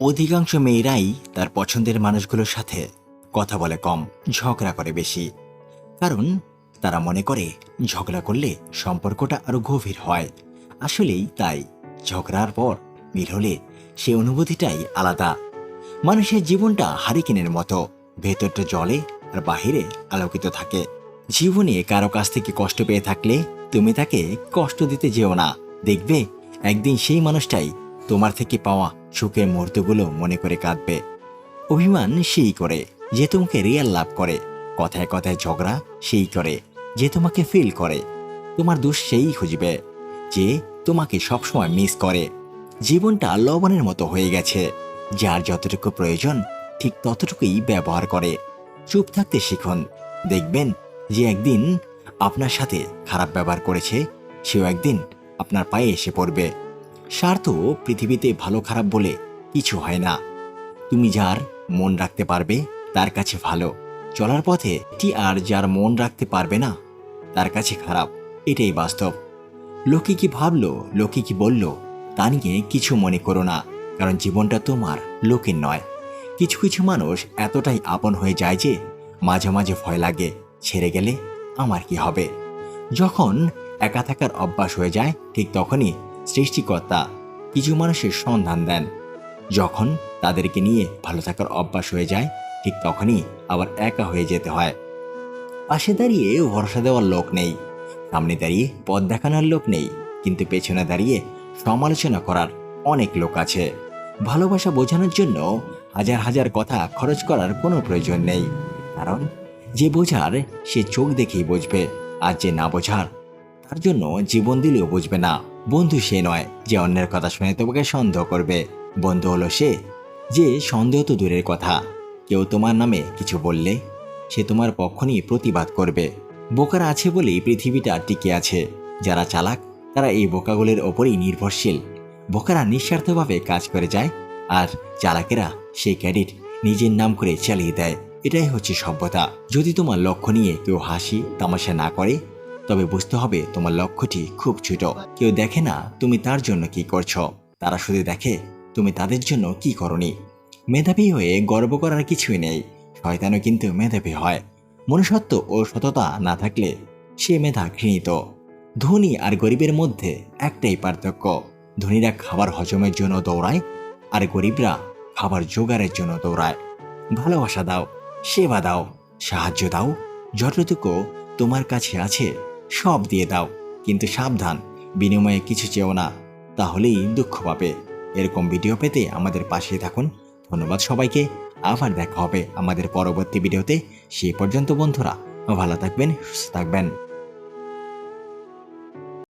অধিকাংশ মেয়েরাই তার পছন্দের মানুষগুলোর সাথে কথা বলে কম, ঝগড়া করে বেশি। কারণ তারা মনে করে ঝগড়া করলে সম্পর্কটা আরও গভীর হয়। আসলেই তাই, ঝগড়ার পর মিল হলে সে অনুভূতিটাই আলাদা। মানুষের জীবনটা হারিকেনের মতো, ভেতরটা জলে আর বাহিরে আলোকিত থাকে। জীবনে কারও কাছ থেকে কষ্ট পেয়ে থাকলে তুমি তাকে কষ্ট দিতে যেও না। দেখবে একদিন সেই মানুষটাই তোমার থেকে পাওয়া সুখের মুহূর্তগুলো মনে করে কাঁদবে। অভিমান সেই করে যে তোমাকে রিয়াল লাভ করে। কথায় কথায় ঝগড়া সেই করে যে তোমাকে ফিল করে। তোমার দোষ সেই খুঁজবে যে তোমাকে সবসময় মিস করে। জীবনটা লবণের মতো হয়ে গেছে। যার যতটুকু প্রয়োজন ঠিক ততটুকুই ব্যবহার করে। চুপ থাকতে শিখুন। দেখবেন যে একদিন আপনার সাথে খারাপ ব্যবহার করেছে, সেও একদিন আপনার পায়ে এসে পড়বে। স্বার্থ পৃথিবীতে ভালো খারাপ বলে কিছু হয় না। তুমি যার মন রাখতে পারবে, তার কাছে ভালো। চলার পথে টি আর যার মন রাখতে পারবে না, তার কাছে খারাপ। এটাই বাস্তব। লোকে কি ভাবলো, লোকে কি বলল, তা নিয়ে কিছু মনে করো না, কারণ জীবনটা তোমার, লোকের নয়। কিছু কিছু মানুষ এতটাই আপন হয়ে যায় যে মাঝে মাঝে ভয় লাগে, ছেড়ে গেলে আমার কি হবে? যখন একা থাকার অভ্যাস হয়ে যায়, ঠিক তখনই সৃষ্টিকর্তা কিছু মানুষের সন্ধান দেন। যখন তাদেরকে নিয়ে ভালো থাকার অভ্যাস হয়ে যায়, ঠিক তখনই আবার একা হয়ে যেতে হয়। পাশে দাঁড়িয়ে ভরসা দেওয়ার লোক নেই, সামনে দাঁড়িয়ে পথ দেখানোর লোক নেই, কিন্তু পেছনে দাঁড়িয়ে সমালোচনা করার অনেক লোক আছে। ভালোবাসা বোঝানোর জন্য হাজার হাজার কথা খরচ করার কোনো প্রয়োজন নেই, কারণ যে বোঝার সে চোখ দেখেই বুঝবে, আর যে না বোঝার তার জন্য জীবন দিলেও বুঝবে না। বন্ধু সে নয় যে অন্যের কথা শুনে তোমাকে সন্দেহ করবে। বন্ধু হলো সে যে সন্দেহ তো দূরের কথা। কেউ তোমার নামে কিছু বললে সে তোমার পক্ষ নিয়ে প্রতিবাদ করবে। বোকারা আছে বলেই পৃথিবীটা টিকে আছে। যারা চালাক, তারা এই বোকাগুলির ওপরেই নির্ভরশীল। বোকারা নিঃস্বার্থভাবে কাজ করে যায়, আর চালাকেরা সেই ক্যাডিট নিজের নাম করে চালিয়ে দেয়। এটাই হচ্ছে সভ্যতা। যদি তোমার লক্ষ্য নিয়ে কেউ হাসি, তামাশা না করে তবে বুঝতে হবে তোমার লক্ষ্যটি খুব ছোট। কেউ দেখে না তুমি তার জন্য কি করছ। তারা শুধু দেখে তুমি তাদের জন্য কি করনি। মেধাবী হয়ে গর্ব করার কিছুই নেই। শয়তানও কিন্তু মেধাবী হয়। মনুষ্যত্ব ও সততা না থাকলে সে মেধা ঘৃণিত। ধনী আর গরিবের মধ্যে একটাই পার্থক্য। ধনীরা খাবার হজমের জন্য দৌড়ায় আর গরিবরা খাবার জোগাড়ের জন্য দৌড়ায়। ভালোবাসা দাও, সেবা দাও, সাহায্য দাও, যতটুকু তোমার কাছে আছে সব দিয়ে দাও, কিন্তু সাবধান, বিনিময়ে কিছু চেও না, তাহলেই দুঃখ পাবে। এরকম ভিডিও পেতে আমাদের পাশে থাকুন। ধন্যবাদ সবাইকে, আবার দেখা হবে আমাদের পরবর্তী ভিডিওতে। সেই পর্যন্ত বন্ধুরা, ভালো থাকবেন, সুস্থ থাকবেন।